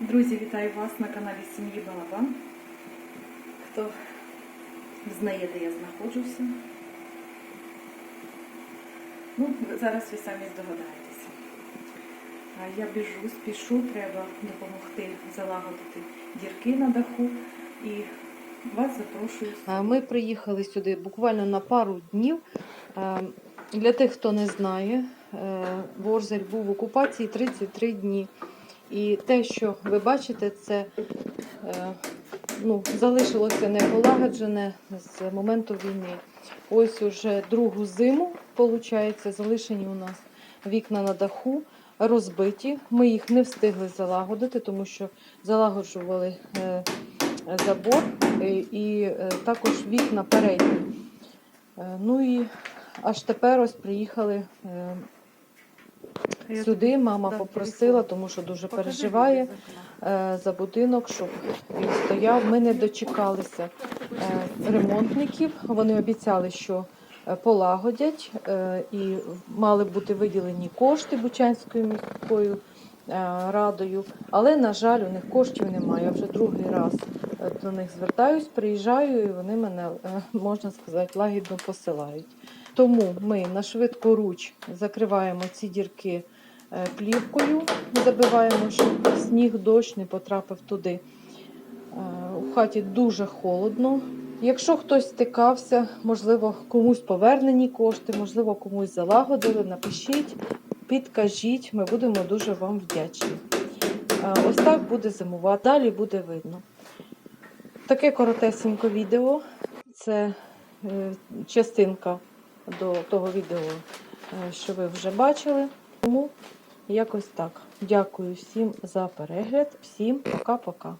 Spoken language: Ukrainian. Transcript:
Друзі, вітаю вас на каналі Сім'ї Балабан. Хто знає, де я знаходжуся. Ну, зараз ви самі здогадаєтеся. Я біжу, спішу, треба допомогти залагодити дірки на даху і вас запрошую. Е, Ми приїхали сюди буквально на пару днів. Е, Для тих, хто не знає, е, Ворзель був в окупації 33 дні. І те, що ви бачите, це е, ну, залишилося неполагоджене з моменту війни. Ось уже другу зиму, виходить, залишені у нас вікна на даху, розбиті. Ми їх не встигли залагодити, тому що залагоджували е, забор е, і також вікна передні. Ну і аж тепер ось приїхали сюди. Мама попросила, тому що дуже переживає за е, за будинок, щоб він стояв. Ми не дочекалися е, ремонтників. Вони обіцяли, що е, полагодять і мали бути виділені кошти Бучанською міською радою. Але, на жаль, у них коштів немає. Я вже другий раз до них звертаюсь, приїжджаю, і вони мене, можна сказати, лагідно посилають. Тому ми на швидкоруч закриваємо ці дірки плівкою, забиваємо, щоб сніг, дощ не потрапив туди. Е, У хаті дуже холодно. Якщо хтось стикався, можливо, комусь повернені кошти, можливо, комусь залагодили, напишіть, підкажіть, ми будемо дуже вам вдячні. Е, Ось так буде зимувати, далі буде видно. Таке коротесеньке відео. Це е, частинка до того відео, е, що ви вже бачили. Тому якось так. Дякую всім за перегляд. Всім пока-пока.